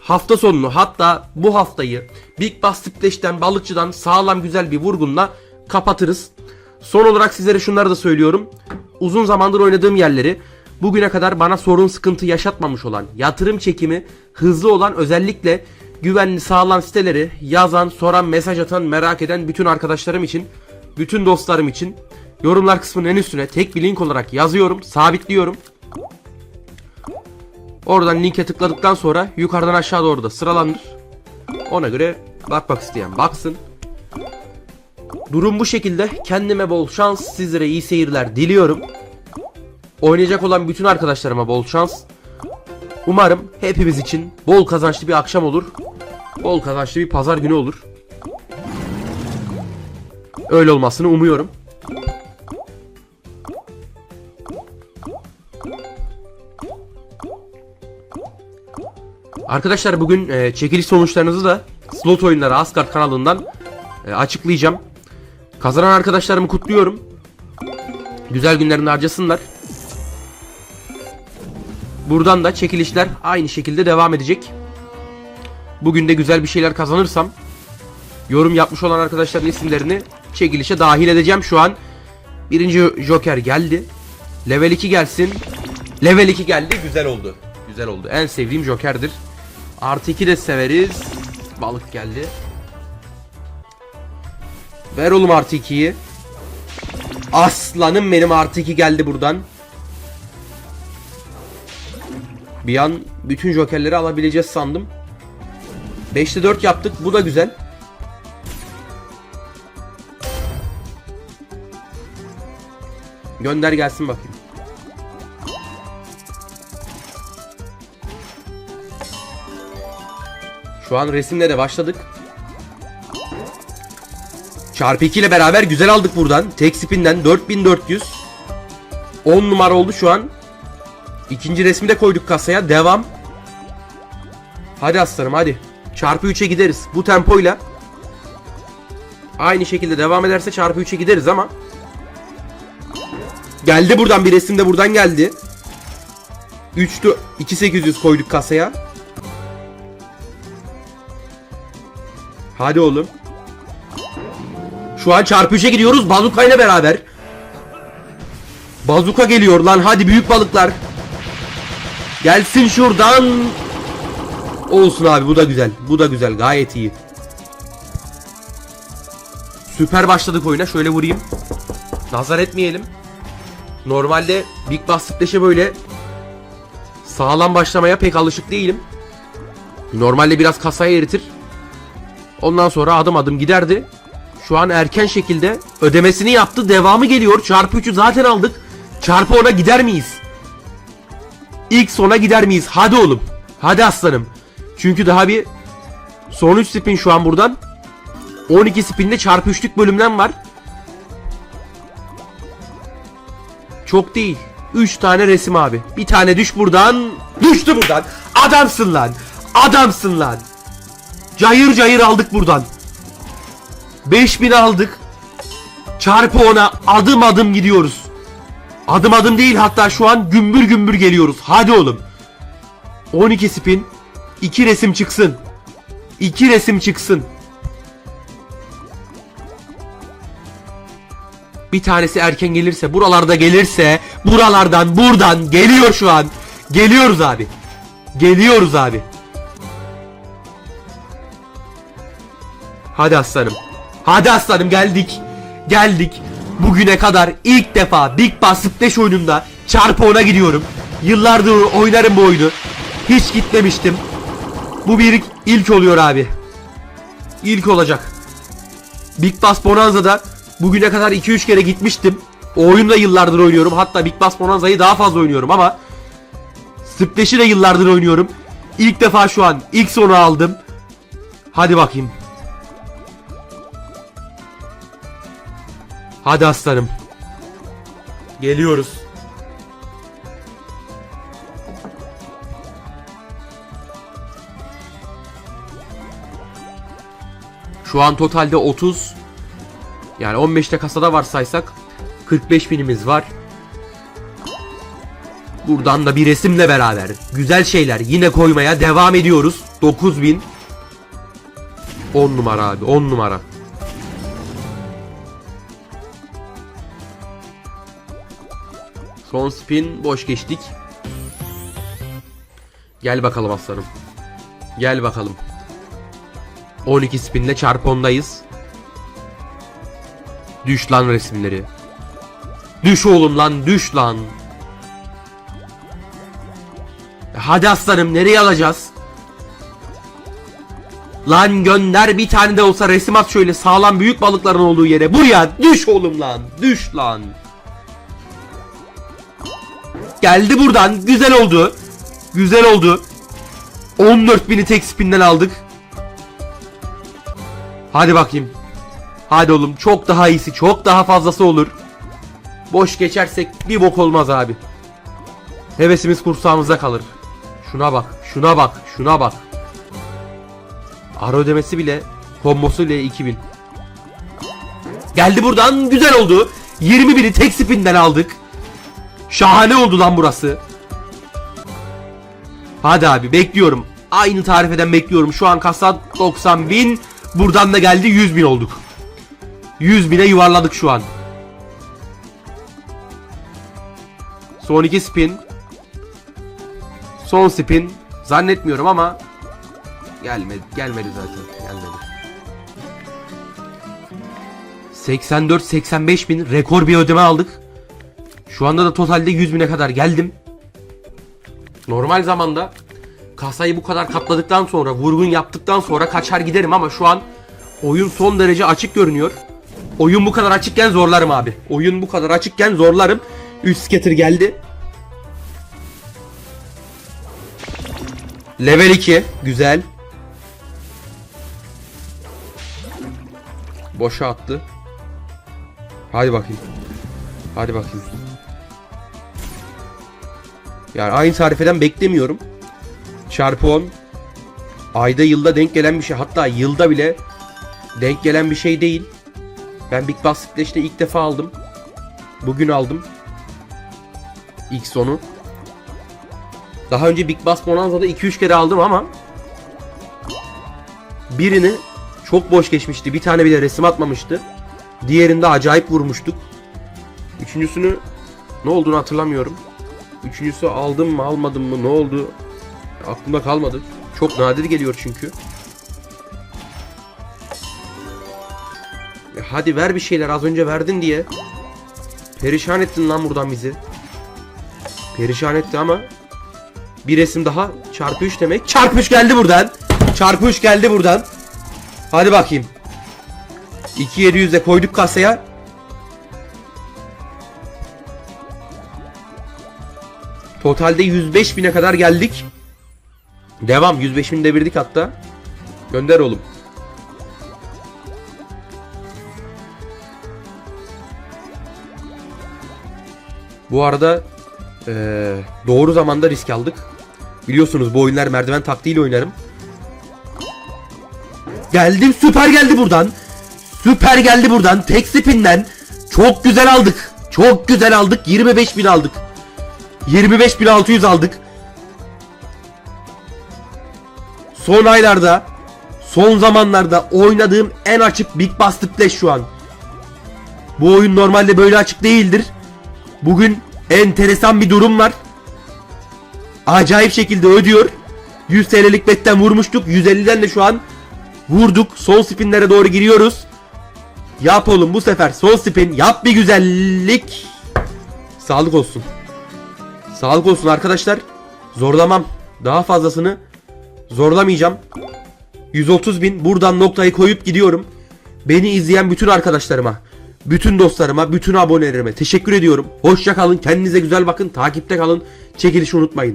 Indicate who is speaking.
Speaker 1: hafta sonunu hatta bu haftayı Big Bass Splash'ten balıkçıdan sağlam güzel bir vurgunla kapatırız. Son olarak sizlere şunları da söylüyorum. Uzun zamandır oynadığım yerleri bugüne kadar bana sorun sıkıntı yaşatmamış olan, yatırım çekimi hızlı olan özellikle güvenli sağlam siteleri yazan, soran, mesaj atan, merak eden bütün arkadaşlarım için, bütün dostlarım için yorumlar kısmının en üstüne tek bir link olarak yazıyorum, sabitliyorum. Oradan linke tıkladıktan sonra yukarıdan aşağı doğru da sıralanır. Ona göre bakmak isteyen baksın. Durum bu şekilde. Kendime bol şans, sizlere iyi seyirler diliyorum. Oynayacak olan bütün arkadaşlarıma bol şans. Umarım hepimiz için bol kazançlı bir akşam olur. Bol kazançlı bir pazar günü olur. Öyle olmasını umuyorum. Arkadaşlar bugün e, çekiliş sonuçlarınızı da Slot Oyunları Asgard kanalından e, açıklayacağım. Kazanan arkadaşlarımı kutluyorum. Güzel günlerini harcasınlar. Buradan da çekilişler aynı şekilde devam edecek. Bugün de güzel bir şeyler kazanırsam yorum yapmış olan arkadaşların isimlerini çekilişe dahil edeceğim. Şu an birinci Joker geldi. Level 2 gelsin. Level 2 geldi. Güzel oldu. Güzel oldu. En sevdiğim Joker'dir. Artı 2 de severiz. Balık geldi. Ver oğlum artı 2'yi. Aslanım benim artı 2 geldi buradan. Bir an bütün jokerleri alabileceğiz sandım. 5'te 4 yaptık. Bu da güzel. Gönder gelsin bakayım. Şu an resimle de başladık. Çarpı 2 ile beraber güzel aldık buradan. Tek spinden 4400. 10 numara oldu şu an. İkinci resmi de koyduk kasaya. Devam. Hadi aslanım hadi. Çarpı 3'e gideriz. Bu tempoyla. Aynı şekilde devam ederse çarpı 3'e gideriz ama. Geldi buradan bir resim de buradan geldi. 3'tü 2800 koyduk kasaya. Hadi oğlum. Şu an çarpı 3'e gidiyoruz bazuka ile beraber. Bazuka geliyor lan hadi büyük balıklar. Gelsin şuradan. Olsun abi bu da güzel. Bu da güzel gayet iyi. Süper başladık oyuna şöyle vurayım. Nazar etmeyelim. Normalde Big Splash'e böyle sağlam başlamaya pek alışık değilim. Normalde biraz kasaya eritir. Ondan sonra adım adım giderdi. Şu an erken şekilde ödemesini yaptı. Devamı geliyor. Çarpı 3'ü zaten aldık. Çarpı 10'a gider miyiz? İlk sona gider miyiz? Hadi oğlum. Hadi aslanım. Çünkü daha bir son 3 spin şu an buradan. 12 spinde çarpı 3'lük bölümden var. Çok değil. 3 tane resim abi. Bir tane düş buradan. Düştü buradan. Adamsın lan. Adamsın lan. Cayır cayır aldık buradan. 5000 aldık. Çarpı 10'a adım adım gidiyoruz. Adım adım değil hatta şu an gümbür gümbür geliyoruz. Hadi oğlum. 12 spin. 2 resim çıksın. 2 resim çıksın. Bir tanesi erken gelirse, buralarda gelirse, buralardan, buradan geliyor şu an. Geliyoruz abi. Geliyoruz abi. Hadi aslanım. Hadi aslanım geldik. Geldik. Bugüne kadar ilk defa Big Bass Splash oyununda çarpı 10'a gidiyorum. Yıllardır oynarım bu oyunu. Hiç gitmemiştim. Bu bir ilk oluyor abi. İlk olacak. Big Bass Bonanza'da bugüne kadar 2-3 kere gitmiştim. O oyunu da yıllardır oynuyorum. Hatta Big Bass Bonanza'yı daha fazla oynuyorum ama Splash'i de yıllardır oynuyorum. İlk defa şu an ilk sonu aldım. Hadi bakayım. Hadi aslanım. Geliyoruz. Şu an totalde 30 yani 15'te kasada varsaysak 45 binimiz var. Buradan da bir resimle beraber güzel şeyler yine koymaya devam ediyoruz. 9000 10 numara abi 10 numara. Son spin boş geçtik. Gel bakalım aslanım. Gel bakalım. 12 spinle çarpı 10'dayız. Düş lan resimleri. Düş oğlum lan düş lan. Hadi aslanım nereye alacağız? Lan gönder bir tane de olsa resim at şöyle sağlam büyük balıkların olduğu yere. Buraya düş oğlum lan. Düş lan. Geldi buradan. Güzel oldu. Güzel oldu. 14.000'i tek spinden aldık. Hadi bakayım. Hadi oğlum çok daha iyisi çok daha fazlası olur. Boş geçersek bir bok olmaz abi. Hevesimiz kursağımızda kalır. Şuna bak, şuna bak, şuna bak. Ara ödemesi bile kombosu bile 2000. Geldi buradan güzel oldu. 21'i tek spinden aldık. Şahane oldu lan burası. Hadi abi bekliyorum. Aynı tarifeden bekliyorum. Şu an kasa 90 bin. Buradan da geldi 100 bin olduk. 100 bine yuvarladık şu an. Son iki spin. Son spin. Zannetmiyorum ama gelmedi. Gelmedi zaten. Gelmedi. 84-85 bin rekor bir ödeme aldık. Şu anda da totalde 100 bine kadar geldim. Normal zamanda kasayı bu kadar katladıktan sonra vurgun yaptıktan sonra kaçar giderim ama şu an oyun son derece açık görünüyor. Oyun bu kadar açıkken zorlarım abi. Oyun bu kadar açıkken zorlarım. 3 scatter geldi. Level 2 güzel. Boşa attı. Hadi bakayım. Hadi bakayım. Yani aynı tarifeden beklemiyorum. Çarpı 10. Ayda yılda denk gelen bir şey. Hatta yılda bile denk gelen bir şey değil. Ben Big Bass Splash'te ilk defa aldım. Bugün aldım. İlk sonu. Daha önce Big Bass Bonanza'da 2-3 kere aldım ama birini çok boş geçmişti. Bir tane bile resim atmamıştı. Diğerinde acayip vurmuştuk. Üçüncüsünü ne olduğunu hatırlamıyorum. Üçüncüsü aldım mı almadım mı ne oldu aklımda kalmadı. Çok nadir geliyor çünkü. Ya hadi ver bir şeyler az önce verdin diye. Perişan ettin lan buradan bizi. Perişan etti ama bir resim daha çarpı 3 demek. Çarpı 3 geldi buradan. Çarpı 3 geldi buradan. Hadi bakayım. 2700 de koyduk kasaya. Totalde 105 bine kadar geldik. Devam 105 bin devirdik hatta. Gönder oğlum. Bu arada eee, doğru zamanda risk aldık. Biliyorsunuz bu oyunlar merdiven taktiğiyle oynarım. Geldim süper geldi buradan. Süper geldi buradan. Tek spinden. Çok güzel aldık. Çok güzel aldık. 25 bin aldık. 25.600 aldık. Son aylarda, son zamanlarda oynadığım en açık Big Bass Splash şu an. Bu oyun normalde böyle açık değildir. Bugün enteresan bir durum var. Acayip şekilde ödüyor. 100 TL'lik betten vurmuştuk. 150'den de şu an vurduk. Son spinlere doğru giriyoruz. Yap oğlum bu sefer son spin. Yap bir güzellik. Sağlık olsun. Sağlık olsun arkadaşlar. Zorlamam. Daha fazlasını zorlamayacağım. 130 bin buradan noktayı koyup gidiyorum. Beni izleyen bütün arkadaşlarıma, bütün dostlarıma, bütün abonelerime teşekkür ediyorum. Hoşça kalın, kendinize güzel bakın, takipte kalın. Çekilişi unutmayın.